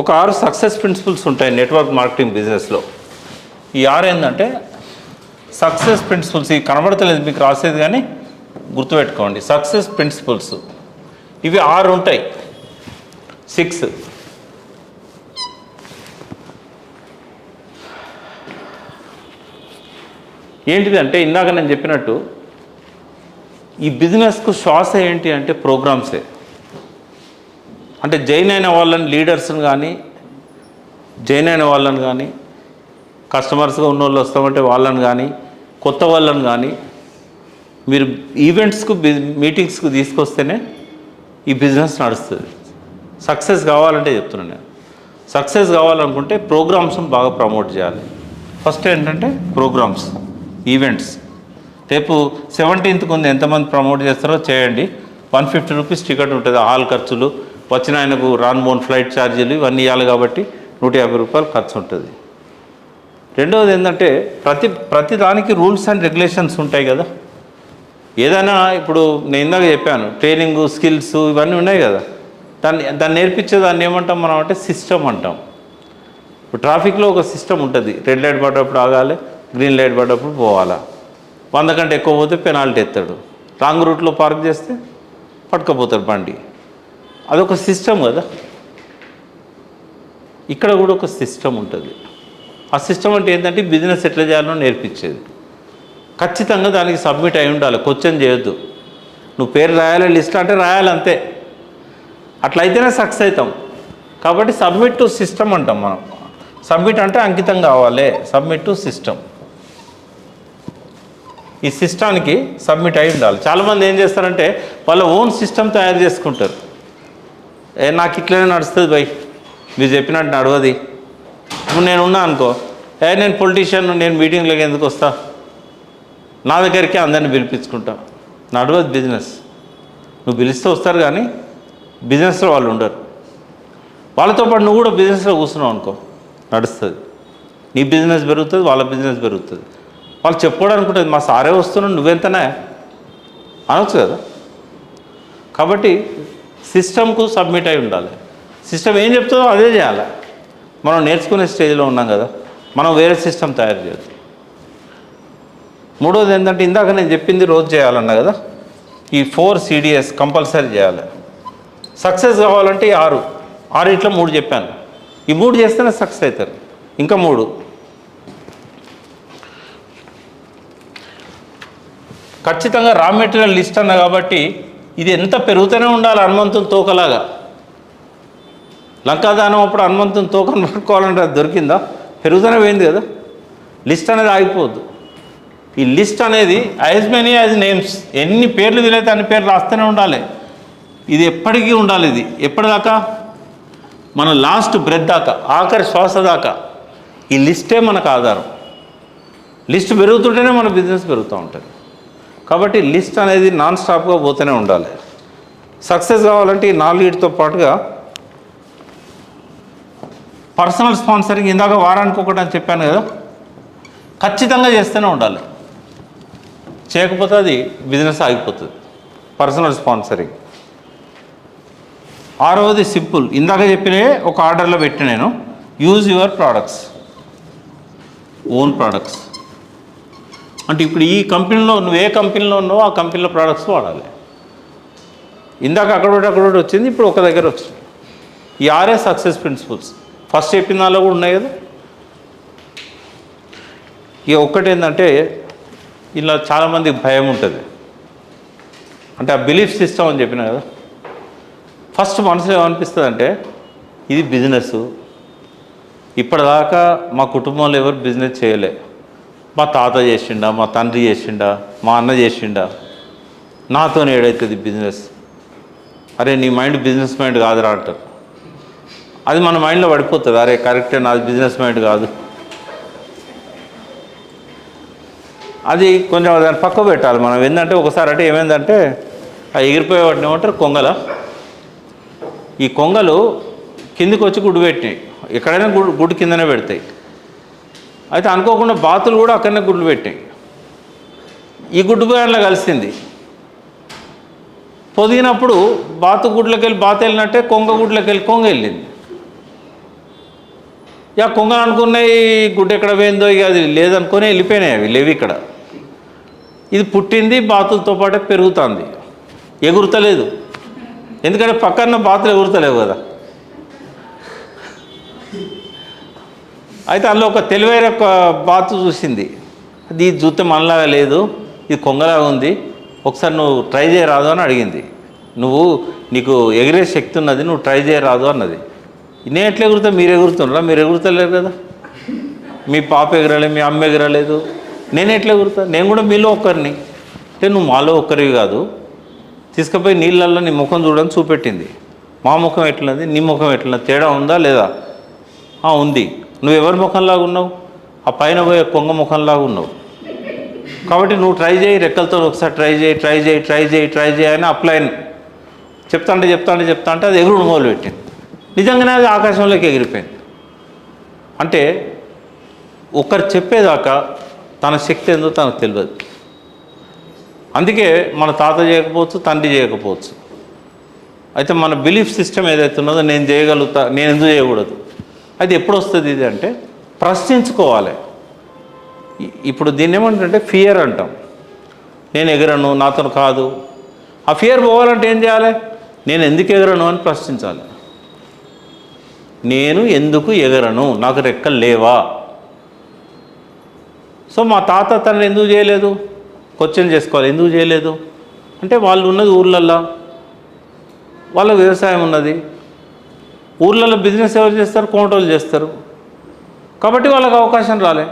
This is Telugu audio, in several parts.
ఒక ఆరు సక్సెస్ ప్రిన్సిపల్స్ ఉంటాయి నెట్వర్క్ మార్కెటింగ్ బిజినెస్లో ఈ ఆరు ఏంటంటే సక్సెస్ ప్రిన్సిపల్స్ ఇవి కనబడతలేదు మీకు రాసేది కానీ గుర్తుపెట్టుకోండి. సక్సెస్ ప్రిన్సిపల్స్ ఇవి ఆరు ఉంటాయి. సిక్స్ ఏంటిదంటే ఇందాక నేను చెప్పినట్టు ఈ బిజినెస్కు శ్వాస ఏంటి అంటే ప్రోగ్రామ్సే అంటే జైన్ అయిన వాళ్ళని లీడర్స్ని కానీ జైన్ అయిన వాళ్ళని కానీ కస్టమర్స్గా ఉన్న వాళ్ళు వస్తామంటే వాళ్ళని కానీ కొత్త వాళ్ళని కానీ మీరు ఈవెంట్స్కు మీటింగ్స్కు తీసుకొస్తేనే ఈ బిజినెస్ నడుస్తుంది. సక్సెస్ కావాలంటే చెప్తున్నాను నేను. సక్సెస్ కావాలనుకుంటే ప్రోగ్రామ్స్ని బాగా ప్రమోట్ చేయాలి. ఫస్ట్ ఏంటంటే ప్రోగ్రామ్స్ ఈవెంట్స్. రేపు సెవెంటీన్త్కి ఉంది ఎంతమంది ప్రమోట్ చేస్తారో చేయండి. వన్ ఫిఫ్టీ రూపీస్ టికెట్ ఉంటుంది హాల్ ఖర్చులు. వచ్చిన ఆయనకు రాన్ బోన్ ఫ్లైట్ ఛార్జీలు ఇవన్నీ ఇవ్వాలి కాబట్టి నూట యాభై రూపాయలు ఖర్చు ఉంటుంది. రెండవది ఏంటంటే ప్రతి ప్రతి దానికి రూల్స్ అండ్ రెగ్యులేషన్స్ ఉంటాయి కదా. ఏదైనా ఇప్పుడు నేను ఇందాక చెప్పాను ట్రైనింగ్ స్కిల్స్ ఇవన్నీ ఉన్నాయి కదా. దాన్ని దాన్ని నేర్పించే దాన్ని ఏమంటాం మనం అంటే సిస్టమ్ అంటాం. ఇప్పుడు ట్రాఫిక్లో ఒక సిస్టమ్ ఉంటుంది రెడ్ లైట్ పడ్డప్పుడు ఆగాలి గ్రీన్ లైట్ పడ్డప్పుడు పోవాలా. వంద కంటే ఎక్కువ పోతే పెనాల్టీ ఎత్తాడు. రాంగ్ రూట్లో పార్క్ చేస్తే పట్టుకపోతారు బండి. అదొక సిస్టమ్ కదా. ఇక్కడ కూడా ఒక సిస్టమ్ ఉంటుంది. ఆ సిస్టమ్ అంటే ఏంటంటే బిజినెస్ ఎట్లా చేయాలో నేర్పించేది. ఖచ్చితంగా దానికి సబ్మిట్ అయి ఉండాలి. క్వశ్చన్ చేయొద్దు. నువ్వు పేరు రాయాలి లిస్ట్ అంటే రాయాలి అంతే. అట్లయితేనే సక్సెస్ అవుతాం. కాబట్టి సబ్మిట్ టు సిస్టమ్ అంటాం మనం. సబ్మిట్ అంటే అంకితం కావాలి. Submit to system. ఈ సిస్టానికి సబ్మిట్ అయి ఉండాలి. చాలామంది ఏం చేస్తారంటే వాళ్ళ ఓన్ సిస్టమ్ తయారు చేసుకుంటారు. ఏ నాకు ఇట్లనే నడుస్తుంది బై. మీరు చెప్పినట్టు నడవది. ఇప్పుడు నేను ఉన్నా అనుకో. ఏ నేను పొలిటీషియన్ నేను మీటింగ్లోకి ఎందుకు వస్తా? నా దగ్గరికి అందరిని పిలిపించుకుంటా. నడవదు బిజినెస్ నువ్వు పిలిస్తే వస్తారు కానీ బిజినెస్లో వాళ్ళు ఉండరు. వాళ్ళతో పాటు నువ్వు కూడా బిజినెస్లో కూర్చున్నావు అనుకో. నడుస్తుంది. నీ బిజినెస్ పెరుగుతుంది వాళ్ళ బిజినెస్ పెరుగుతుంది. వాళ్ళు చెప్పుకోవడానికి మా సారే వస్తున్నాడు నువ్వెంతనే? అనొచ్చు కదా. కాబట్టి సిస్టమ్కు సబ్మిట్ అయి ఉండాలి. సిస్టమ్ ఏం చెప్తుందో అదే చేయాలి. మనం నేర్చుకునే స్టేజ్లో ఉన్నాం కదా మనం వేరే సిస్టమ్ తయారు చేయొచ్చు. మూడోది ఏంటంటే ఇందాక నేను చెప్పింది రోజు చేయాలన్నా కదా ఈ ఫోర్ సిడిఎస్ కంపల్సరీ చేయాలి. సక్సెస్ కావాలంటే ఈ ఆరు. ఆరు ఇట్లా మూడు చెప్పాను. ఈ మూడు చేస్తేనే సక్సెస్ అవుతారు. ఇంకా మూడు. ఖచ్చితంగా రా మెటీరియల్ లిస్ట్ అన్న కాబట్టి ఇది ఎంత పెరుగుతూనే ఉండాలి హనుమంతుని తోకలాగా. లంకాదానం అప్పుడు హనుమంతుని తోకను పట్టుకోవాలంటే అది దొరికిందా? పెరుగుతూనే పోయింది కదా. లిస్ట్ అనేది ఆగిపోవద్దు ఈ లిస్ట్ అనేది యాజ్ మెనీ యాజ్ నేమ్స్ ఎన్ని పేర్లు వీలైతే అన్ని పేర్లు రాస్తూనే ఉండాలి. ఇది ఎప్పటికీ ఉండాలి ఇది. ఎప్పటిదాకా? మన లాస్ట్ బ్రెత్ దాకా ఆఖరి శ్వాస దాకా. ఈ లిస్టే మనకు ఆధారం. లిస్ట్ పెరుగుతుంటేనే మన బిజినెస్ పెరుగుతూ ఉంటుంది. కాబట్టి లిస్ట్ అనేది నాన్ స్టాప్గా పోతూనే ఉండాలి. సక్సెస్ కావాలంటే ఈ నాలుగిటితో పాటుగా పర్సనల్ స్పాన్సరింగ్ ఇందాక వారానికి ఒకటి అని చెప్పాను కదా ఖచ్చితంగా చేస్తూనే ఉండాలి. చేయకపోతే అది బిజినెస్ ఆగిపోతుంది. Personal sponsoring. ఆరవది సింపుల్. ఇందాక చెప్పినే ఒక ఆర్డర్లో పెట్టి నేను. Use your products. Own products. అంటే ఇప్పుడు ఈ కంపెనీలో నువ్వు ఏ కంపెనీలో ఉన్నావో ఆ కంపెనీలో ప్రోడక్ట్స్ వాడాలి. ఇందాక అక్కడ ఒకటి అక్కడ ఒకటి వచ్చింది ఇప్పుడు ఒక దగ్గర వచ్చింది. ఈ ఆరే సక్సెస్ ప్రిన్సిపల్స్ ఫస్ట్ చెప్పిన దానిలో కూడా ఉన్నాయి కదా. ఇక ఒక్కటి ఏంటంటే ఇలా చాలామందికి భయం ఉంటుంది. అంటే ఆ బిలీఫ్ సిస్టమ్ అని చెప్పిన కదా. ఫస్ట్ మనసులో ఏమనిపిస్తుంది అంటే ఇది బిజినెస్ ఇప్పటిదాకా మా కుటుంబంలో ఎవరు బిజినెస్ చేయలే. మా తాత చేసిండా మా తండ్రి చేసిండా మా అన్న చేసిండా. నాతో ఏడవుతుంది బిజినెస్. అరే నీ మైండ్ బిజినెస్ మైండ్ కాదురా అంటారు. అది మన మైండ్లో పడిపోతుంది. అరే కరెక్టే నాది బిజినెస్ మైండ్ కాదు. అది కొంచెం దాన్ని పక్క పెట్టాలి మనం. ఏంటంటే ఒకసారి అంటే ఏమైందంటే ఆ ఎగిరిపోయే వాటిని ఏమంటారు? కొంగల. ఈ కొంగలు కిందికి వచ్చి గుడ్డు పెట్టినాయి. ఎక్కడైనా గుడ్డు గుడ్డు కిందనే పెడతాయి. అయితే అనుకోకుండా బాతులు కూడా అక్కడనే గుడ్లు పెట్టాయి. ఈ గుడ్డు పోయాలో కలిసింది. పొదిగినప్పుడు బాతు గుడ్లకి వెళ్ళి బాత వెళ్ళినట్టే కొంగ గుడ్లకి వెళ్ళి కొంగ వెళ్ళింది. ఇక కొంగలు అనుకున్నాయి గుడ్డ ఎక్కడ పోయిందో ఇక అది లేదనుకొని వెళ్ళిపోయినాయి అవి లేవి ఇక్కడ. ఇది పుట్టింది బాతులతో పాటే పెరుగుతుంది. ఎగురుతలేదు. ఎందుకంటే పక్కన బాతులు ఎగురుతలేవు కదా. అయితే అందులో ఒక తెలివైన ఒక బాతు చూసింది. అది ఇది చూస్తే మనలాగా లేదు ఇది కొంగలాగా ఉంది ఒకసారి నువ్వు ట్రై చేయరాదు అని అడిగింది. నువ్వు నీకు ఎగిరే శక్తి ఉన్నది నువ్వు ట్రై చేయరాదు అన్నది. నేను ఎట్లా ఎగురుతా? మీరు ఎగురుతున్నారా మీరు ఎగురుతలేరు కదా. మీ పాప ఎగరలేదు మీ అమ్మ ఎగరలేదు. నేను ఎట్లా ఎగురుతా? నేను కూడా మీలో ఒక్కరిని అంటే నువ్వు మాలో ఒక్కరివి కాదు. తీసుకుపోయి నీళ్ళల్లో నీ ముఖం చూడని చూపెట్టింది. మా ముఖం ఎట్లున్నది? నీ ముఖం ఎట్లున్నది? తేడా ఉందా లేదా? ఉంది. నువ్వు ఎవరి ముఖంలాగా ఉన్నావు? ఆ పైన పోయే కొంగ ముఖంలాగా ఉన్నావు. కాబట్టి నువ్వు ట్రై చేయి రెక్కలతో ఒకసారి ట్రై చేయి ట్రై చేయి ట్రై చేయి ట్రై చేయి అని అప్లైన్ చెప్తా అంటే చెప్తా చెప్తా అంటే అది ఎగురుడు మొదలు పెట్టింది. నిజంగానే అది ఆకాశంలోకి ఎగిరిపోయింది. అంటే ఒకరు చెప్పేదాకా తన శక్తి ఏందో తనకు తెలియదు. అందుకే మన తాత చేయకపోవచ్చు తండ్రి చేయకపోవచ్చు. అయితే మన బిలీఫ్ సిస్టమ్ ఏదైతే ఉన్నదో నేను చేయగలుగుతా నేను ఎందుకు చేయకూడదు? అది ఎప్పుడు వస్తుంది ఇది అంటే ప్రశ్నించుకోవాలి. ఇప్పుడు దీన్ని ఏమంటుంటే ఫియర్ అంటాం. నేను ఎగరను నాతో కాదు. ఆ ఫియర్ పోవాలంటే ఏం చేయాలి? నేను ఎందుకు ఎగరను అని ప్రశ్నించాలి. నేను ఎందుకు ఎగరను? నాకు రెక్కలు లేవా? సో మా తాత తనని ఎందుకు చేయలేదు? క్వశ్చన్ చేసుకోవాలి. ఎందుకు చేయలేదు? అంటే వాళ్ళు ఉన్నది ఊర్లల్లో. వాళ్ళ వ్యవసాయం ఉన్నది. ఊర్లలో బిజినెస్ ఎవరు చేస్తారు? కోమటోళ్ళు చేస్తారు. కాబట్టి వాళ్ళకి అవకాశం రాలే.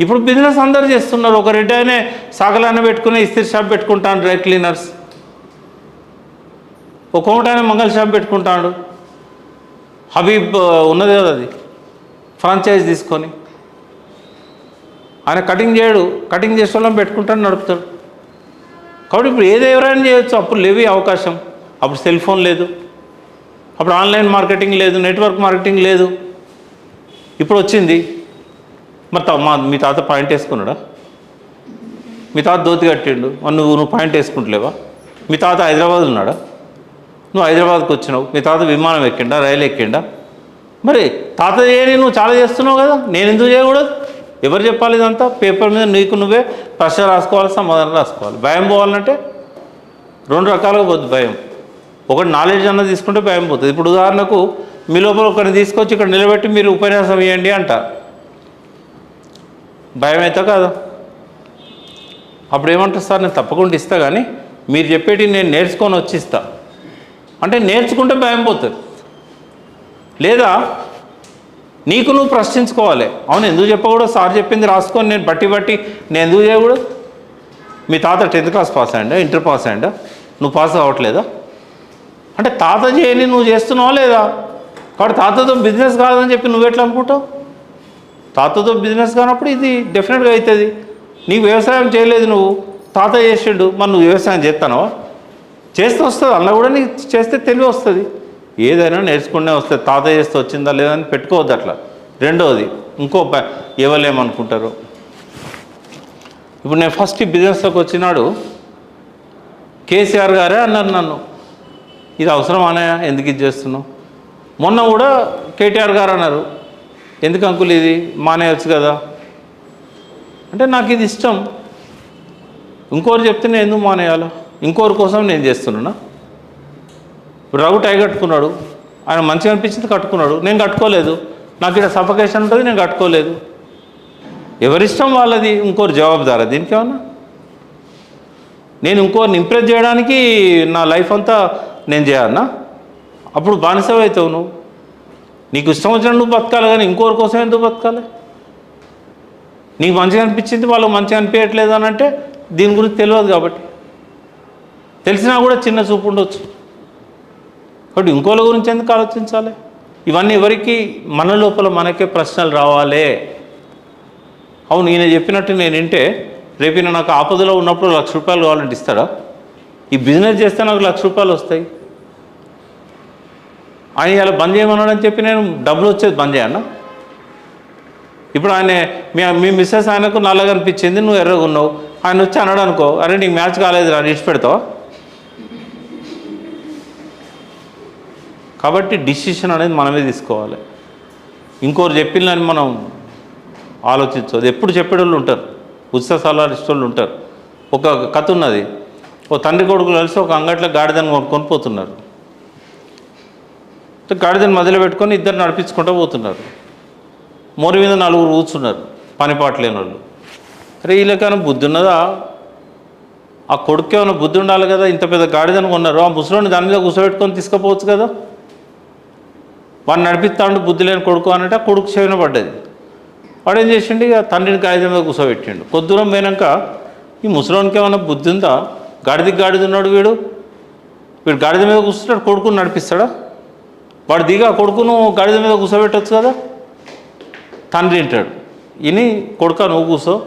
ఇప్పుడు బిజినెస్ అందరు చేస్తున్నారు. ఒక రెడ్డి ఆయనే సాగలాన పెట్టుకుని ఇస్త్రీ షాప్ పెట్టుకుంటాను డ్రై క్లీనర్స్. ఒక కోమట ఆయన మంగళ షాప్ పెట్టుకుంటాడు. హబీబ్ ఉన్నది కదా అది. ఫ్రాంచైజ్ తీసుకొని. ఆయన కటింగ్ చేయడు. కటింగ్ చేసే వాళ్ళని పెట్టుకుంటాడు నడుపుతాడు. కాబట్టి ఇప్పుడు ఏది ఎవరైనా చేయొచ్చు. అప్పుడు లేవి అవకాశం. అప్పుడు సెల్ ఫోన్ లేదు. అప్పుడు ఆన్లైన్ మార్కెటింగ్ లేదు నెట్వర్క్ మార్కెటింగ్ లేదు. ఇప్పుడు వచ్చింది. మరి మా మీ తాత పాయింట్ వేసుకున్నాడా? మీ తాత దోతి కట్టిండు. నువ్వు నువ్వు పాయింట్ వేసుకుంటలేవా? మీ తాత హైదరాబాద్ ఉన్నాడా? నువ్వు హైదరాబాద్కి వచ్చినావు. మీ తాత విమానం ఎక్కిండా? రైలు ఎక్కిండా? మరి తాత చేయని నువ్వు చాలా చేస్తున్నావు కదా. నేను ఎందుకు చేయకూడదు? ఎవరు చెప్పాలి ఇదంతా? పేపర్ మీద నీకు నువ్వే ప్రశ్న రాసుకోవాలి సమాధానం రాసుకోవాలి. భయం పోవాలంటే రెండు రకాలుగా పోద్దు భయం. ఒకటి నాలెడ్జ్ అన్నది తీసుకుంటే భయం పోతుంది. ఇప్పుడు ఉదాహరణకు మీ లోపల ఒకరిని తీసుకొచ్చి ఇక్కడ నిలబెట్టి మీరు ఉపన్యాసం ఇవ్వండి అంట. భయం అవుతా కాదా. అప్పుడు ఏమంటారు సార్ నేను తప్పకుండా ఇస్తా కానీ మీరు చెప్పేటి నేను నేర్చుకొని వచ్చిస్తా. అంటే నేర్చుకుంటే భయం పోతుంది. లేదా నీకు నువ్వు ప్రశ్నించుకోవాలి. అవును ఎందుకు చెప్పకూడదు? సార్ చెప్పింది రాసుకొని నేను బట్టి బట్టి నేను ఎందుకు చేయకూడదు? మీ తాత టెన్త్ క్లాస్ పాస్ అయ్యండా? ఇంటర్ పాస్ అయ్యండా? నువ్వు పాస్ అవ్వట్లేదా? అంటే తాత చేయని నువ్వు చేస్తున్నావా లేదా? కాబట్టి తాతతో బిజినెస్ కాదని చెప్పి నువ్వు ఎట్లా అనుకుంటావు? తాతతో బిజినెస్ కానప్పుడు ఇది డెఫినెట్గా అవుతుంది నీకు వ్యవసాయం చేయలేదు నువ్వు. తాత చేసిండు మరి నువ్వు వ్యవసాయం చేస్తానో చేస్తే వస్తుంది అలా కూడా నీకు చేస్తే తెలివి వస్తుంది. ఏదైనా నేర్చుకునే వస్తుంది తాత చేస్తే వచ్చిందా లేదా అని పెట్టుకోవద్దు అట్లా. రెండవది ఇంకో ప- ఎవరు ఇప్పుడు నేను ఫస్ట్ ఈ బిజినెస్లోకి వచ్చినాడు కేసీఆర్ గారే అన్నారు నన్ను. ఇది అవసరం ఎందుకు ఇది చేస్తున్నావు? మొన్న కూడా కేటీఆర్ గారు అన్నారు. ఎందుకు అంకుల్ ఇది? మానేయచ్చు కదా. అంటే నాకు ఇది ఇష్టం. ఇంకోరు చెప్తే నేను ఎందుకు మానేయాలో? ఇంకోరి కోసం నేను చేస్తున్నానా? ఇప్పుడు రఘు టై కట్టుకున్నాడు. ఆయన మంచిగా అనిపించింది కట్టుకున్నాడు. నేను కట్టుకోలేదు. నాకు ఇక్కడ సఫకేషన్ ఉంటుంది నేను కట్టుకోలేదు. ఎవరిష్టం వాళ్ళది? ఇంకోరు జవాబుదారా దీనికి ఏమన్నా? నేను ఇంకోరిని ఇంప్రెస్ చేయడానికి నా లైఫ్ అంతా నేను చేయాలన్నా అప్పుడు బానిసవైతావు నువ్వు. నీకు ఇష్టం వచ్చిన నువ్వు బతకాలి కానీ ఇంకోరి కోసం ఎందుకు బతకాలి? నీకు మంచిగా అనిపించింది వాళ్ళకి మంచిగా అనిపించట్లేదు అని అంటే దీని గురించి తెలియదు కాబట్టి. తెలిసినా కూడా చిన్న చూపు ఉండొచ్చు. కాబట్టి ఇంకోళ్ళ గురించి ఎందుకు ఆలోచించాలి? ఇవన్నీ ఎవరికి? మన లోపల మనకే ప్రశ్నలు రావాలే. అవును ఈయన చెప్పినట్టు నేను వింటే రేపు నాకు ఆపదలో ఉన్నప్పుడు లక్ష రూపాయలు కావాలంటే ఇస్తాడా? ఈ బిజినెస్ చేస్తే నాకు లక్ష రూపాయలు వస్తాయి. ఆయన ఇలా బంద్ చేయమన్నాడని చెప్పి నేను డబ్బులు వచ్చేది బంద్ చేయను ఇప్పుడు ఆయన మీ మీ మిస్సెస్ ఆయనకు నల్లగా అనిపించింది నువ్వు ఎర్రగా ఉన్నావు. ఆయన వచ్చి అన్నాడు అనుకో అరే నీకు మ్యాచ్ కాలేదు రా ఇచ్చి పెడతావు? కాబట్టి డిసిషన్ అనేది మనమే తీసుకోవాలి. ఇంకోరు చెప్పిందని మనం ఆలోచించదు ఎప్పుడు చెప్పేటోళ్ళు ఉంటారు. ఉత్సవ ఇష్టోళ్ళు ఉంటారు. ఒక కథ ఉన్నది. ఓ తండ్రి కొడుకులు కలిసి ఒక అంగట్లో గాడిదని కొనుక్కొని పోతున్నారు. గాడిదని మధ్యలో పెట్టుకొని ఇద్దరు నడిపించుకుంటూ పోతున్నారు. మోరి మీద నలుగురు కూర్చున్నారు. పనిపాట్లేని వాళ్ళు అరే వీళ్ళకైనా బుద్ధి ఉన్నదా? ఆ కొడుకు ఏమైనా బుద్ధి ఉండాలి కదా? ఇంత పెద్ద గాడిదని కొన్నారు? ఆ ముసలోని దాని మీద కూర్చోబెట్టుకొని తీసుకుపోవచ్చు కదా? వాడిని నడిపిస్తాడు బుద్ధి లేని కొడుకు అనంటే ఆ కొడుకు చెవిన పడ్డది. వాడు ఏం చేసిండు ఇక? తండ్రిని గాడిద మీద కూర్చోబెట్టిండు. కొద్ది దూరం పోయినాక ఈ ముసలోనికి ఏమైనా బుద్ధి ఉందా? గాడిదికి గాడిద ఉన్నాడు వీడు. వీడు గాడిద మీద కూర్చుంటాడు కొడుకుని నడిపిస్తాడా? వాడు దిగా కొడుకును గాడిద మీద కూర్చోబెట్టచ్చు కదా? తండ్రి అంటాడు. ఇని కొడుక నువ్వు కూర్చో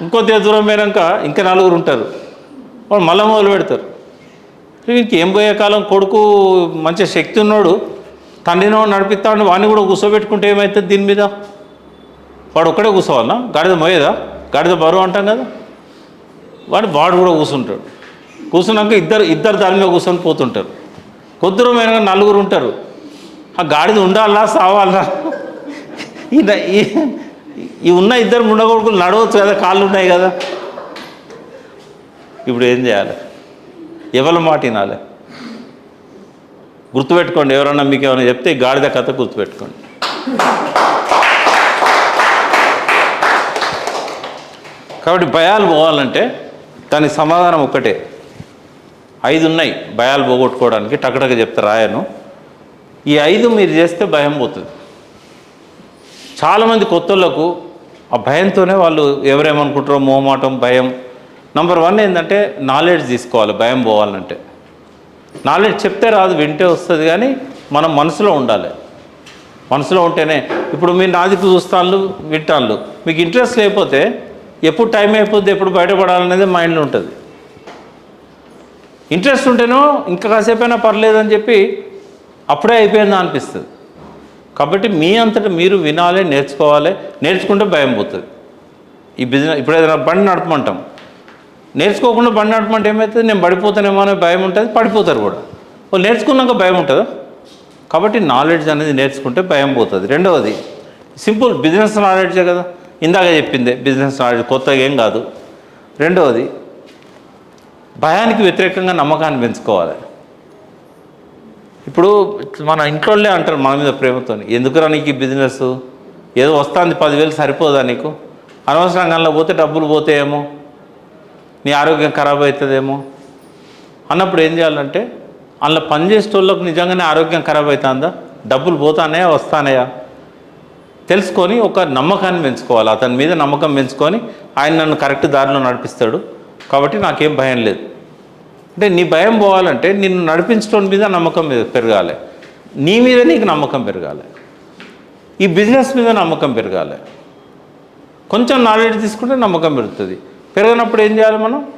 ఇంకొద్దిగా దూరం పోయినాక ఇంకా నలుగురు ఉంటారు. వాళ్ళు మళ్ళీ మొదలు పెడతారు. ఇంకేం పోయే కాలం? కొడుకు మంచి శక్తి ఉన్నాడు. తండ్రినో నడిపిస్తాడు. వాడిని కూడా కూర్చోబెట్టుకుంటే ఏమవుతుంది దీని మీద? వాడు ఒక్కడే కూర్చోవాలన్నా గాడిద మోయేదా? గాడిద బరువు అంటాం కదా? వాడు వాడు కూడా కూర్చుంటాడు కూర్చున్నాక ఇద్దరు ఇద్దరు దాని మీద కూర్చొని పోతుంటారు. కొద్దిరం అయినా నలుగురు ఉంటారు. ఆ గాడిద ఉండాలా సావాలా? ఈ ఈ- ఉన్న ఇద్దరు ముండగొడుకులు నడవచ్చు కదా కాళ్ళు ఉన్నాయి కదా? ఇప్పుడు ఏం చేయాలి? ఎవరి మాట వినాలి? గుర్తుపెట్టుకోండి ఎవరన్నా మీకు ఏమైనా చెప్తే గాడిద కథ గుర్తుపెట్టుకోండి. కాబట్టి భయాలు పోవాలంటే దానికి సమాధానం ఒక్కటే. ఐదు ఉన్నాయి భయాలు పోగొట్టుకోవడానికి టకటక చెప్తే రాయను. ఈ ఐదు మీరు చేస్తే భయం పోతుంది. చాలామంది కొత్తలకు ఆ భయంతోనే వాళ్ళు ఎవరేమనుకుంటారో మోమాటం భయం. నంబర్ వన్ ఏంటంటే నాలెడ్జ్ తీసుకోవాలి భయం పోవాలంటే. నాలెడ్జ్ చెప్తే రాదు వింటే వస్తుంది కానీ మనం మనసులో ఉండాలి. మనసులో ఉంటేనే ఇప్పుడు మీరు నాదికు చూస్తాను వింటాను మీకు ఇంట్రెస్ట్ లేకపోతే ఎప్పుడు టైం అయిపోద్ది ఎప్పుడు బయటపడాలనేది మైండ్లో ఉంటుంది. ఇంట్రెస్ట్ ఉంటేనో ఇంకా కాసేపైనా పర్లేదు అని చెప్పి అప్పుడే అయిపోయిందా అనిపిస్తుంది. కాబట్టి మీ అంతటా మీరు వినాలి నేర్చుకోవాలి నేర్చుకుంటే భయం పోతుంది. ఈ బిజినెస్ ఇప్పుడు ఏదైనా బండి నడపమంటాం. నేర్చుకోకుండా బండి నడపమంటే ఏమవుతుంది నేను పడిపోతానేమో అనే భయం ఉంటుంది పడిపోతారు కూడా. వాళ్ళు నేర్చుకున్నాక భయం ఉంటుందా? కాబట్టి నాలెడ్జ్ అనేది నేర్చుకుంటే భయం పోతుంది. రెండవది సింపుల్ బిజినెస్ నాలెడ్జే కదా. ఇందాక చెప్పిందే బిజినెస్ నాలెడ్జ్ కొత్తగా ఏం కాదు. రెండవది భయానికి వ్యతిరేకంగా నమ్మకాన్ని పెంచుకోవాలి. ఇప్పుడు మన ఇంట్లోనే అంటారు మన మీద ప్రేమతో ఎందుకురా నీకు ఈ బిజినెస్? ఏదో వస్తుంది పదివేలు సరిపోదా నీకు? అనవసరంగా పోతే డబ్బులు పోతాయేమో? నీ ఆరోగ్యం ఖరాబ్ అవుతుందేమో అన్నప్పుడు ఏం చేయాలంటే అందులో పనిచేసేటోళ్ళకు నిజంగానే ఆరోగ్యం ఖరాబ్ అవుతుందా డబ్బులు పోతానయా వస్తానయా? తెలుసుకొని ఒక నమ్మకాన్ని పెంచుకోవాలి. అతని మీద నమ్మకం పెంచుకొని ఆయన నన్ను కరెక్ట్ దారిలో నడిపిస్తాడు. కాబట్టి నాకేం భయం లేదు. అంటే నీ భయం పోవాలంటే నిన్ను నడిపించడం మీద నమ్మకం పెరగాలి. నీ మీద నీకు నమ్మకం పెరగాలి. ఈ బిజినెస్ మీద నమ్మకం పెరగాలి. కొంచెం నాలెడ్జ్ తీసుకుంటే నమ్మకం పెరుగుతుంది. పెరగనప్పుడు ఏం చేయాలి మనం?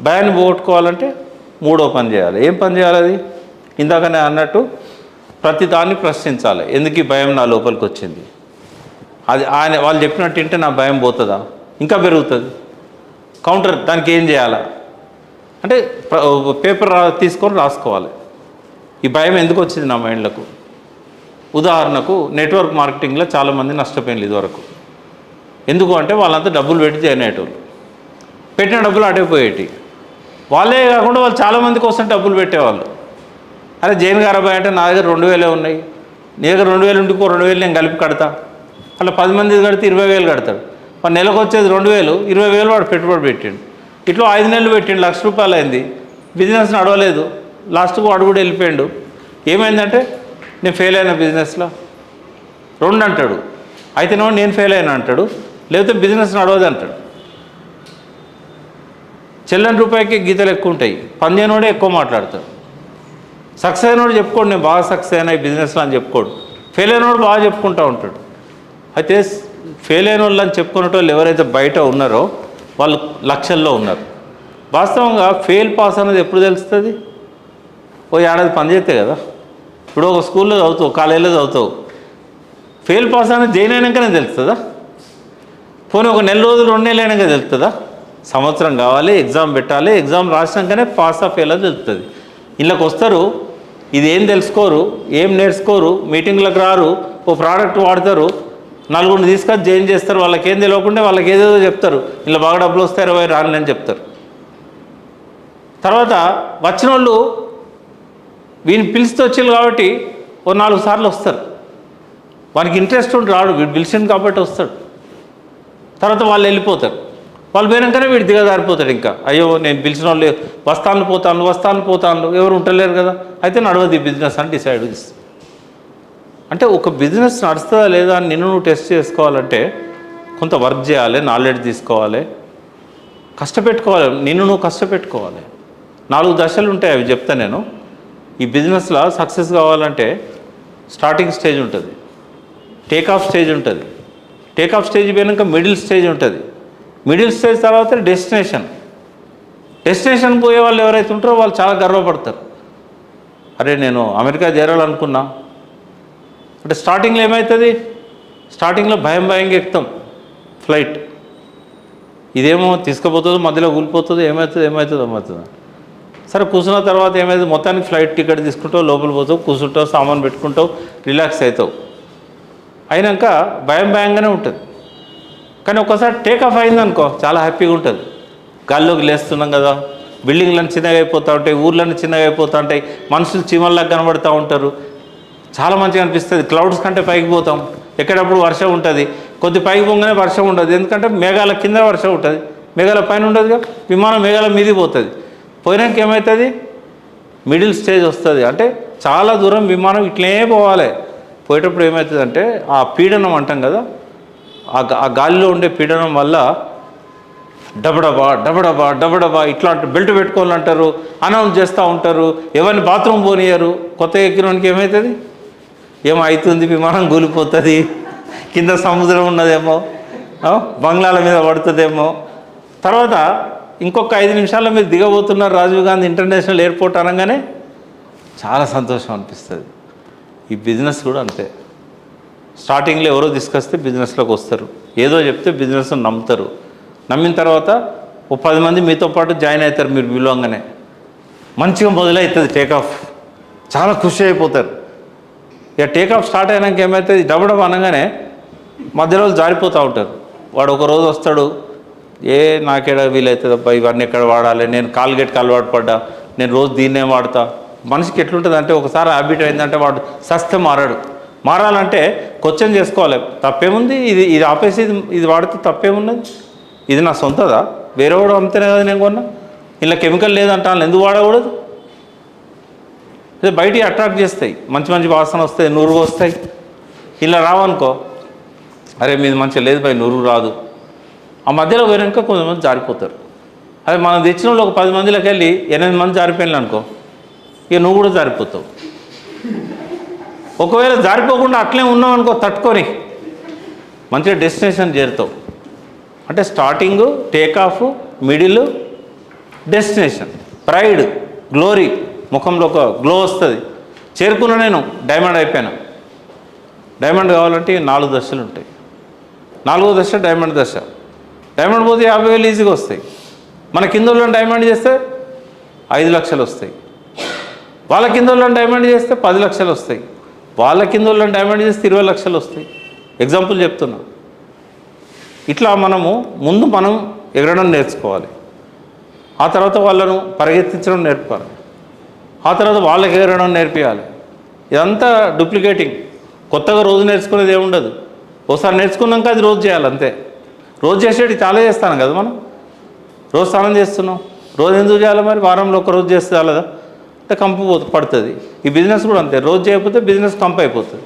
భయాన్ని పోగొట్టుకోవాలంటే మూడో పని చేయాలి. ఏం పని చేయాలి అది? ఇందాకనే అన్నట్టు ప్రతి దాన్ని ప్రశ్నించాలి. ఎందుకు ఈ భయం నా లోపలికి వచ్చింది? అది ఆయన వాళ్ళు చెప్పినట్టు వింటే నా భయం పోతుందా? ఇంకా పెరుగుతుంది. కౌంటర్ దానికి ఏం చేయాలా? అంటే పేపర్ తీసుకొని రాసుకోవాలి. ఈ భయం ఎందుకు వచ్చింది నా మైండ్లకు? ఉదాహరణకు నెట్వర్క్ మార్కెటింగ్లో చాలామంది నష్టపోయింది ఇదివరకు. ఎందుకు అంటే వాళ్ళంతా డబ్బులు పెట్టి జాయిన్ అయ్యేటోళ్ళు పెట్టిన డబ్బులు అటే వాళ్ళే కాకుండా వాళ్ళు చాలామంది కోసం డబ్బులు పెట్టేవాళ్ళు. అరే జైన్ గారాబాయ్ అంటే నా దగ్గర రెండు వేలే ఉన్నాయి. నీ దగ్గర రెండు వేలు ఉంటే రెండు వేలు నేను కలిపి కడతా. అలా పది మంది కడితే ఇరవై వేలు కడతాడు. వాడు నెలకు వచ్చేది రెండు వేలు ఇరవై వేలు వాడు పెట్టుబడి పెట్టిండు. ఇట్లా ఐదు నెలలు పెట్టిండు లక్ష రూపాయలు అయింది. బిజినెస్ నడవలేదు లాస్ట్కు వాడు కూడా వెళ్ళిపోయాడు. ఏమైందంటే నేను ఫెయిల్ అయిన బిజినెస్లో రెండు అంటాడు. అయితేనేమో నేను ఫెయిల్ అయినా అంటాడు. లేకపోతే బిజినెస్ నడవదు అంటాడు. చెల్లని రూపాయికి గీతలు ఎక్కువ ఉంటాయి. పనిచేయనోడే ఎక్కువ మాట్లాడతాడు. సక్సెస్ అయినోడు చెప్పుకోడు నేను బాగా సక్సెస్ అయినా ఈ బిజినెస్లో అని చెప్పుకోడు. ఫెయిల్ అయినోడు బాగా చెప్పుకుంటూ ఉంటాడు. అయితే ఫెయిల్ అయిన వాళ్ళు అని చెప్పుకునేటోళ్ళు ఎవరైతే బయట ఉన్నారో వాళ్ళు లక్షల్లో ఉన్నారు. వాస్తవంగా ఫెయిల్ పాస్ అనేది ఎప్పుడు తెలుస్తుంది? ఓ ఏడాది పనిచేస్తే కదా. ఇప్పుడు ఒక స్కూల్లో చదువుతావు కాలేజీలో చదువుతావు. ఫెయిల్ పాస్ అనేది జైన్ అయినాకనే తెలుస్తుందా? పోనీ ఒక నెల రోజులు రెండు నెలలు అయినాక తెలుస్తుందా? సంవత్సరం కావాలి ఎగ్జామ్ పెట్టాలి ఎగ్జామ్ రాసినాకనే పాస్ ఆఫ్ ఫెయిల్ అని తెలుస్తుంది. ఇళ్ళకి వస్తారు ఇది ఏం తెలుసుకోరు ఏం నేర్చుకోరు మీటింగ్లకు రారు ఓ ప్రోడక్ట్ వాడతారు నలుగురిని తీసుకొని జాయిన్ చేస్తారు. వాళ్ళకి ఏం తెలియకుండా వాళ్ళకి ఏదేదో చెప్తారు. ఇలా బాగా డబ్బులు వస్తాయి ఇరవై రాని అని చెప్తారు. తర్వాత వచ్చిన వాళ్ళు వీని పిలిస్తే వచ్చారు కాబట్టి ఓ నాలుగు సార్లు వస్తారు. వానికి ఇంట్రెస్ట్ ఉండి రాడు. వీడు పిలిచింది కాబట్టి వస్తాడు. తర్వాత వాళ్ళు వెళ్ళిపోతారు. వాళ్ళు పోయినాకనే వీడు దిగజారిపోతాడు ఇంకా. అయ్యో నేను పిలిచిన వాళ్ళు వస్తాను పోతాను వస్తాను పోతాను. ఎవరు ఉంటలేరు కదా. అయితే నడవది బిజినెస్ అని డిసైడ్ చేస్తాను అంటే ఒక బిజినెస్ నడుస్తుందా లేదా అని నిన్ను నువ్వు టెస్ట్ చేసుకోవాలంటే కొంత వర్క్ చేయాలి నాలెడ్జ్ తీసుకోవాలి కష్టపెట్టుకోవాలి. నిన్ను నువ్వు కష్టపెట్టుకోవాలి. నాలుగు దశలు ఉంటాయి అవి చెప్తా నేను. ఈ బిజినెస్లో సక్సెస్ కావాలంటే స్టార్టింగ్ స్టేజ్ ఉంటుంది. టేక్ ఆఫ్ స్టేజ్ ఉంటుంది. టేక్ ఆఫ్ స్టేజ్ పోయినాక మిడిల్ స్టేజ్ ఉంటుంది. మిడిల్ స్టేజ్ తర్వాత డెస్టినేషన్. డెస్టినేషన్ పోయే వాళ్ళు ఎవరైతే ఉంటారో వాళ్ళు చాలా గర్వపడతారు. అరే నేను అమెరికా చేరాలనుకున్నా. అంటే స్టార్టింగ్లో ఏమవుతుంది స్టార్టింగ్లో భయం భయంగా ఎక్కుతాం. ఫ్లైట్ ఇదేమో తీసుకుపోతుందో మధ్యలో కూలిపోతుంది ఏమవుతుంది ఏమవుతుందో ఏమవుతుందో సరే కూర్చున్న తర్వాత ఏమైంది? మొత్తానికి ఫ్లైట్ టికెట్ తీసుకుంటావు లోపల పోతావు కూర్చుంటావు సామాన్ పెట్టుకుంటావు రిలాక్స్ అవుతావు. అయినాక భయం భయంగానే ఉంటుంది. కానీ ఒక్కసారి టేక్ ఆఫ్ అయిందనుకో చాలా హ్యాపీగా ఉంటుంది. గాల్లోకి లేస్తున్నాం కదా. బిల్డింగ్లను చిన్నగా అయిపోతూ ఉంటాయి ఊర్లన్నీ చిన్నగా అయిపోతూ ఉంటాయి. మనుషులు చీమల్లాగా కనబడుతూ ఉంటారు. చాలా మంచిగా అనిపిస్తుంది. క్లౌడ్స్ కంటే పైకి పోతాం. ఎక్కడప్పుడు వర్షం ఉంటుంది. కొద్ది పైకి పోగానే వర్షం ఉండదు. ఎందుకంటే మేఘాల కింద వర్షం ఉంటుంది. మేఘాల పైన ఉండదుగా విమానం మేఘాల మీది పోతుంది. పోయినాక ఏమవుతుంది మిడిల్ స్టేజ్ వస్తుంది. అంటే చాలా దూరం విమానం ఇట్లే పోవాలి. పోయేటప్పుడు ఏమవుతుందంటే ఆ పీడనం అంటాం కదా. ఆ ఆ గాలిలో ఉండే పీడనం వల్ల డబడబా డబడబా డబడబా ఇట్లా బెల్ట్ పెట్టుకోవాలంటారు. అనౌన్స్ చేస్తూ ఉంటారు. ఎవరిని బాత్రూమ్ పోనీయరు. కొత్త ఎక్కినానికి ఏమవుతుంది ఏమో అవుతుంది విమానం కూలిపోతుంది కింద సముద్రం ఉన్నదేమో. బంగ్లాల మీద పడుతుందేమో. తర్వాత ఇంకొక ఐదు నిమిషాల్లో మీరు దిగబోతున్నారు రాజీవ్ గాంధీ ఇంటర్నేషనల్ ఎయిర్పోర్ట్ అనగానే చాలా సంతోషం అనిపిస్తుంది. ఈ బిజినెస్ కూడా అంతే. స్టార్టింగ్లో ఎవరో తీసుకొస్తే బిజినెస్లోకి వస్తారు. ఏదో చెప్తే బిజినెస్ నమ్ముతారు. నమ్మిన తర్వాత ఓ పది మంది మీతో పాటు జాయిన్ అవుతారు మీరు విలువంగానే మంచిగా మొదలవుతుంది టేక్ ఆఫ్ చాలా ఖుషి అయిపోతారు. ఇక టేక్ ఆఫ్ స్టార్ట్ అయినాక ఏమవుతుంది డబ్బడం అనగానే మధ్యలో జారిపోతూ ఉంటారు. వాడు ఒక రోజు వస్తాడు ఏ నాకేడ వీలవుతుందబ్బా ఇవన్నీ ఎక్కడ వాడాలి నేను కాల్గేట్కి అలవాటు పడ్డా నేను రోజు దీన్నే వాడతా. మనిషికి ఎట్లుంటుంది అంటే ఒకసారి హ్యాబిట్ అయిందంటే వాడు సస్తే మారాడు. మారాలంటే క్వశ్చన్ చేసుకోవాలి తప్పేముంది? ఇది ఇది ఆపేసి ఇది ఇది వాడితే తప్పేమున్నది? ఇది నా సొంతదా? వేరే వాడు అమ్మితేనే కదా నేను కొన్నా? ఇలా కెమికల్ లేదంటాను ఎందుకు వాడకూడదు? బయటికి అట్రాక్ట్ చేస్తాయి. మంచి మంచి వాసన వస్తాయి నూరుగు వస్తాయి. ఇలా రావనుకో అరే మీది మంచిగా లేదు భయ్ నూరు రాదు. ఆ మధ్యలో పోయినాక కొంతమంది జారిపోతారు. అదే మనం తెచ్చిన వాళ్ళు ఒక పది మందిలోకి వెళ్ళి ఎనిమిది మంది జారిపోయినారు అనుకో ఇక నువ్వు కూడా జారిపోతావు. ఒకవేళ జారిపోకుండా అట్లే ఉన్నావు అనుకో తట్టుకొని మంచిగా డెస్టినేషన్ చేరుతావు. అంటే starting take off middle destination pride glory ముఖంలో ఒక గ్లో వస్తుంది. చేరుకున్న నేను డైమండ్ అయిపోయాను. డైమండ్ కావాలంటే నాలుగు దశలు ఉంటాయి. నాలుగో దశ డైమండ్ దశ. డైమండ్ పోతే యాభై వేలు ఈజీగా వస్తాయి. మన కిందలో డైమండ్ చేస్తే ఐదు లక్షలు వస్తాయి. వాళ్ళ కింద డైమండ్ చేస్తే పది లక్షలు వస్తాయి. వాళ్ళ కింద డైమండ్ చేస్తే ఇరవై లక్షలు వస్తాయి. ఎగ్జాంపుల్ చెప్తున్నా. ఇట్లా మనము ముందు మనం ఎగరడం నేర్చుకోవాలి. ఆ తర్వాత వాళ్ళను పరిగెత్తించడం నేర్పాలి. ఆ తర్వాత వాళ్ళకి ఎగరడం నేర్పించాలి ఇదంతా డూప్లికేటింగ్ కొత్తగా రోజు నేర్చుకునేది ఏముండదు ఒకసారి నేర్చుకున్నాక అది రోజు చేయాలి అంతే. రోజు చేసేటి చాలా చేస్తాను కదా మనం. రోజు స్నానం చేస్తున్నాం. రోజు ఎందుకు చేయాలి మరి? వారంలో ఒక రోజు చేస్తే చాలదా? అంటే కంపు పడుతుంది. ఈ బిజినెస్ కూడా అంతే. రోజు చేయకపోతే బిజినెస్ కంప్ అయిపోతుంది.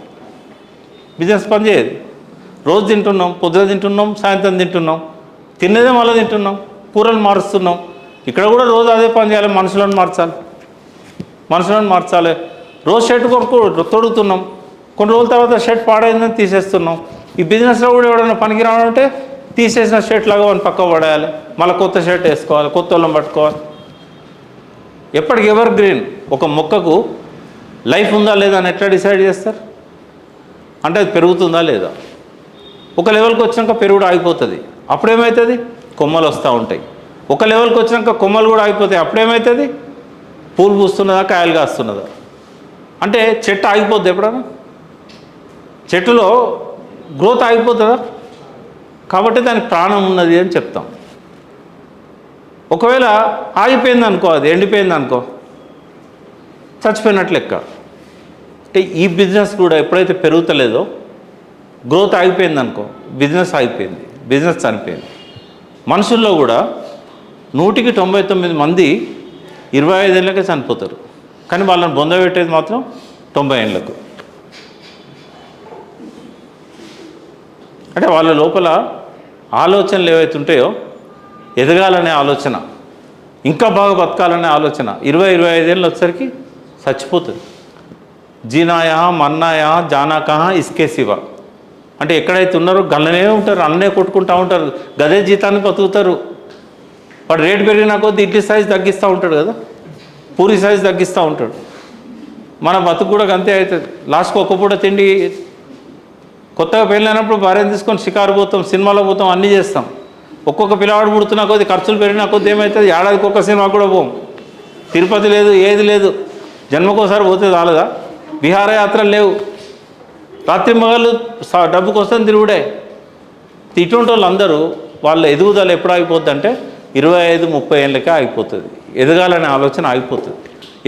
బిజినెస్ పని చేయదు. రోజు తింటున్నాం పొద్దున తింటున్నాం సాయంత్రం తింటున్నాం. తినేదే మళ్ళీ తింటున్నాం కూరలు మారుస్తున్నాం. ఇక్కడ కూడా రోజు అదే పని చేయాలి మనుషులను మార్చాలి. మనుషులను మార్చాలి. రోజు షర్ట్ కొరకు తొడుగుతున్నాం. కొన్ని రోజుల తర్వాత షర్ట్ పాడైందని తీసేస్తున్నాం. ఈ బిజినెస్లో కూడా ఎవడైనా పనికి రావాలంటే తీసేసిన షర్ట్ లాగా వాడిని పక్క పడేయాలి. మళ్ళీ కొత్త షర్ట్ వేసుకోవాలి కొత్త వాళ్ళని పట్టుకోవాలి. ఎప్పటికి ఎవర్ గ్రీన్? ఒక మొక్కకు లైఫ్ ఉందా లేదా అని ఎట్లా డిసైడ్ చేస్తారు? అంటే అది పెరుగుతుందా లేదా? ఒక లెవెల్కి వచ్చినాక పెరుగుడు ఆగిపోతుంది. అప్పుడేమవుతుంది కొమ్మలు వస్తూ ఉంటాయి. ఒక లెవెల్కి వచ్చినాక కొమ్మలు కూడా ఆగిపోతాయి. అప్పుడేమవుతుంది పూలు పూస్తున్నదా కాయలు కాస్తున్నదా? అంటే చెట్టు ఆగిపోద్ది ఎప్పుడన్నా? చెట్టులో గ్రోత్ ఆగిపోతుందా? కాబట్టి దానికి ప్రాణం ఉన్నది అని చెప్తాం. ఒకవేళ ఆగిపోయింది అనుకో అది ఎండిపోయింది అనుకో చచ్చిపోయినట్లు లెక్క. అంటే ఈ బిజినెస్ కూడా ఎప్పుడైతే పెరుగుతలేదో గ్రోత్ ఆగిపోయింది అనుకో బిజినెస్ ఆగిపోయింది బిజినెస్ చనిపోయింది. మనుషుల్లో కూడా నూటికి తొంభై తొమ్మిది మంది ఇరవై ఐదేళ్ళకే చనిపోతారు. కానీ వాళ్ళని బొందబెట్టేది మాత్రం తొంభై ఏళ్ళకు అంటే వాళ్ళ లోపల ఆలోచనలు ఏవైతే ఉంటాయో ఎదగాలనే ఆలోచన ఇంకా బాగా బతకాలనే ఆలోచన ఇరవై ఇరవై ఐదేళ్ళు వచ్చేసరికి చచ్చిపోతుంది. జీనాయ మన్నాయ జానాకహ ఇస్కే శివ. అంటే ఎక్కడైతే ఉన్నారో గల్లనే ఉంటారు అన్నే కొట్టుకుంటూ ఉంటారు. గదే జీతాన్ని బతుకుతారు. వాడు రేటు పెరిగిన కొద్దీ ఇడ్లీ సైజ్ తగ్గిస్తూ ఉంటాడు కదా. పూరి సైజ్ తగ్గిస్తూ ఉంటాడు. మన బతుకు కూడా అంతే అవుతుంది. లాస్ట్కి ఒక్క పూట తిండి కొత్తగా పెళ్ళైనప్పుడు భార్యను తీసుకొని షికారు పోతాం సినిమాలో పోతాం అన్నీ చేస్తాం. ఒక్కొక్క పిల్లవాడు పుడుతున్న కొద్ది ఖర్చులు పెరిగినా కొద్ది ఏమవుతుంది ఏడాదికి ఒక్క సినిమా కూడా పోం. తిరుపతి లేదు ఏది లేదు. జన్మకోసారి పోతే చాలదా? విహారయాత్రలు లేవు. రాత్రి మగళ్ళు సా- డబ్బు కోసం తిరుగుడే. ఇటువంటి వాళ్ళు అందరూ వాళ్ళ ఎదుగుదల ఎప్పుడు ఆగిపోద్ది అంటే ఇరవై ఐదు ముప్పై ఏళ్ళకే ఆగిపోతుంది. ఎదగాలనే ఆలోచన ఆగిపోతుంది.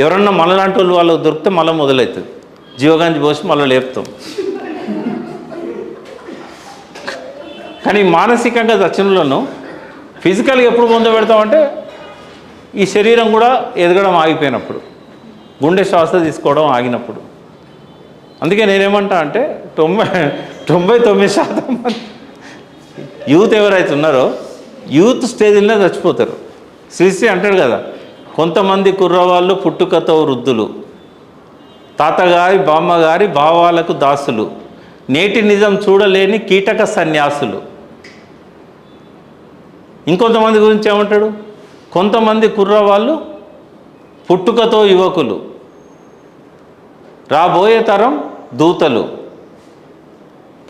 ఎవరన్నా మనలాంటి వాళ్ళు వాళ్ళకి దొరికితే మళ్ళీ మొదలవుతుంది జీవగాంజి పోసి మళ్ళీ లేపుతాం. కానీ మానసికంగా చచ్చినలను ఫిజికల్గా ఎప్పుడు ముందు పెడతామంటే ఈ శరీరం కూడా ఎదగడం ఆగిపోయినప్పుడు గుండె శ్వాస తీసుకోవడం ఆగినప్పుడు. అందుకే నేనేమంటా అంటే తొంభై తొంభై తొమ్మిది శాతం మంది యూత్ ఎవరైతే ఉన్నారో యూత్ స్టేజ్లో చచ్చిపోతారు. శ్రీశ్రీ అంటాడు కదా కొంతమంది కుర్రవాళ్ళు పుట్టుకతో వృద్ధులు తాతగారి బామ్మగారి భావాలకు దాసులు నేటి నిజం చూడలేని కీటక సన్యాసులు. ఇంకొంతమంది గురించి ఏమంటాడు? కొంతమంది కుర్రవాళ్ళు పుట్టుకతో యువకులు రాబోయే తరం దూతలు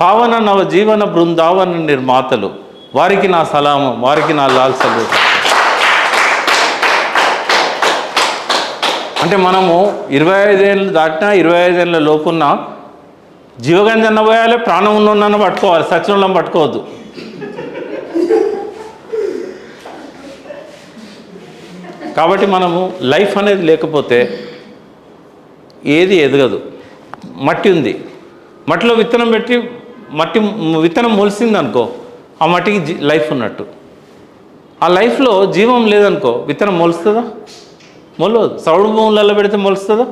పావన నవ జీవన బృందావన నిర్మాతలు. వారికి నా సలాము వారికి నా లాల్ సల్యూట్ అంటే మనము ఇరవై ఐదేళ్ళు దాటినా ఇరవై ఐదేళ్ళ లోపున్న జీవగంజ అన్న పోయాలి ప్రాణం ఉన్న పట్టుకోవాలి సచినంలో పట్టుకోవద్దు. కాబట్టి మనము లైఫ్ అనేది లేకపోతే ఏది ఎదగదు. మట్టి ఉంది. మట్టిలో విత్తనం పెట్టి మట్టి విత్తనం మొలిసింది అనుకో ఆ మట్టికి జీ- లైఫ్ ఉన్నట్టు. ఆ లైఫ్లో జీవం లేదనుకో విత్తనం మొలుస్తుందా? మొలవదు. సౌడు భూములలో పెడితే మొలుస్తుందా?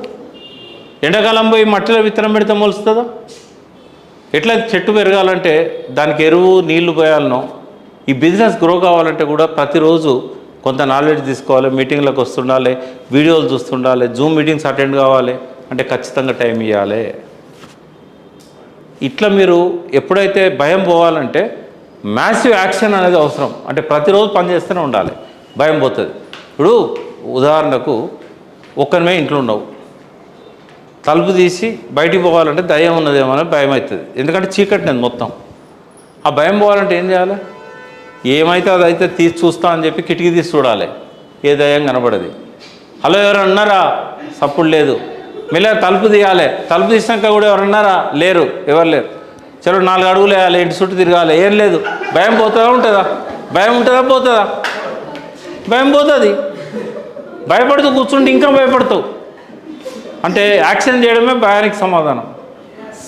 ఎండాకాలం పోయి మట్టిలో విత్తనం పెడితే మొలుస్తుందా? ఎట్లా చెట్టు పెరగాలంటే దానికి ఎరువు నీళ్ళు పోయాలనో ఈ బిజినెస్ గ్రో కావాలంటే కూడా ప్రతిరోజు కొంత నాలెడ్జ్ తీసుకోవాలి. మీటింగ్లకు వస్తుండాలి వీడియోలు చూస్తుండాలి జూమ్ మీటింగ్స్ అటెండ్ కావాలి. అంటే ఖచ్చితంగా టైం ఇవ్వాలి ఇట్లా మీరు ఎప్పుడైతే భయం పోవాలంటే మ్యాసివ్ యాక్షన్ అనేది అవసరం. అంటే ప్రతిరోజు పనిచేస్తూనే ఉండాలి. భయం పోతుంది. ఇప్పుడు ఉదాహరణకు ఒక్కరిమే ఇంట్లో ఉండవు. తలుపు తీసి బయటికి పోవాలంటే దయ్యం ఉన్నదేమో అని భయం అవుతుంది. ఎందుకంటే చీకటి నేను మొత్తం. ఆ భయం పోవాలంటే ఏం చేయాలి? ఏమైతే అది అయితే తీసి చూస్తా అని చెప్పి కిటికీ తీసి చూడాలి. ఏ దయ్యం కనబడది. హలో ఎవరు అన్నారా? సప్పుడు లేదు. మెల్లగా తలుపు తీయాలి. తలుపు తీసినాక కూడా ఎవరన్నారా లేరు. ఎవరు లేరు. చలో నాలుగు అడుగులు వేయాలి ఇంటి చుట్టూ తిరగాలి. ఏం లేదు. భయం పోతుందా ఉంటుందా? భయం ఉంటుందా పోతుందా? భయం పోతుంది. భయపడుతూ కూర్చుంటే ఇంకా భయపడతావు. అంటే యాక్షన్ చేయడమే భయానికి సమాధానం.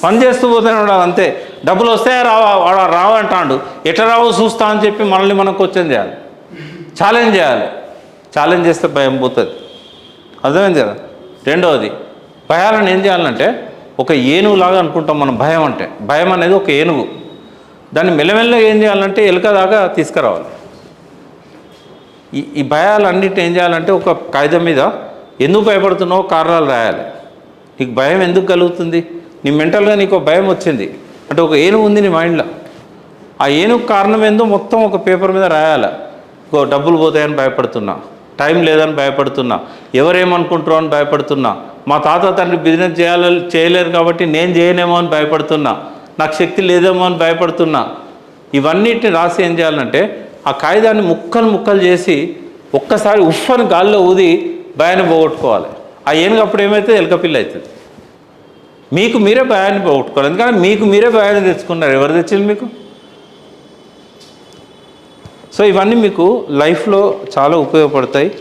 పని చేస్తూ పోతూనే ఉండాలి అంతే. డబ్బులు వస్తే రావా వాడు రావంటాడు ఎట్లా రావో చూస్తా అని చెప్పి మనల్ని మనం క్వశ్చన్ చేయాలి. ఛాలెంజ్ చేయాలి. ఛాలెంజ్ చేస్తే భయం పోతుంది. అర్థమైంది కదా? రెండవది భయాలను ఏం చేయాలంటే ఒక ఏనుగులాగా అనుకుంటాం మనం భయం అంటే. భయం అనేది ఒక ఏనుగు. దాన్ని మెల్లమెల్లగా ఏం చేయాలంటే ఎలుక దాకా తీసుకురావాలి. ఈ ఈ భయాలన్నిటిని ఏం చేయాలంటే ఒక కాగితం మీద ఎందుకు భయపడుతున్నావో కారణాలు రాయాలి. నీకు భయం ఎందుకు కలుగుతుంది? నీ మెంటల్గా నీకు ఒక భయం వచ్చింది. అంటే ఒక ఏనుగు ఉంది నీ మైండ్లో. ఆ ఏనుగు కారణం ఏందో మొత్తం ఒక పేపర్ మీద రాయాలి. ఇంకో డబ్బులు పోతాయని భయపడుతున్నా టైం లేదని భయపడుతున్నా ఎవరేమనుకుంటారో అని భయపడుతున్నా మా తాత తండ్రి బిజినెస్ చేయాల చేయలేరు కాబట్టి నేను చేయనేమో అని భయపడుతున్నా. నాకు శక్తి లేదేమో అని భయపడుతున్నా. ఇవన్నిటిని రాసి ఏం చేయాలంటే ఆ కాగితాన్ని ముక్కలు ముక్కలు చేసి ఒక్కసారి ఉఫ్ఫని గాల్లో ఊది భయాన్ని పోగొట్టుకోవాలి. ఆ ఏనుగు అప్పుడు ఏమైతే ఎలకపిల్ల అవుతుంది. మీకు మీరే భయాన్ని పోగొట్టుకోవాలి. ఎందుకంటే మీకు మీరే భయాన్ని తెచ్చుకున్నారు. ఎవరు తెచ్చింది మీకు? సో ఇవన్నీ మీకు లైఫ్లో చాలా ఉపయోగపడతాయి.